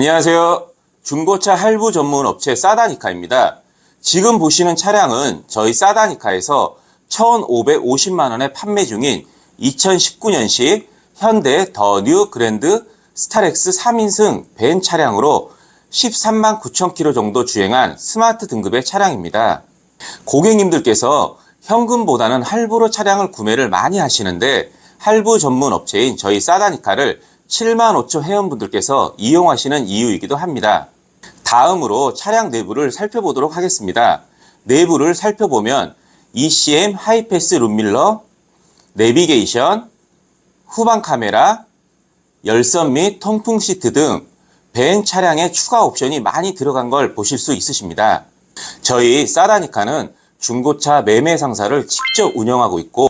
안녕하세요. 중고차 할부 전문 업체 싸다니카입니다. 지금 보시는 차량은 저희 싸다니카에서 1,550만원에 판매 중인 2019년식 현대 더 뉴 그랜드 스타렉스 3인승 벤 차량으로 13만 9천 킬로 정도 주행한 스마트 등급의 차량입니다. 고객님들께서 현금보다는 할부로 차량을 구매를 많이 하시는데 할부 전문 업체인 저희 싸다니카를 7만 5천 회원분들께서 이용하시는 이유이기도 합니다. 다음으로 차량 내부를 살펴보도록 하겠습니다. 내부를 살펴보면 ECM 하이패스 룸밀러, 내비게이션, 후방 카메라, 열선 및 통풍 시트 등벤 차량에 추가 옵션이 많이 들어간 걸 보실 수 있으십니다. 저희 싸다니카는 중고차 매매 상사를 직접 운영하고 있고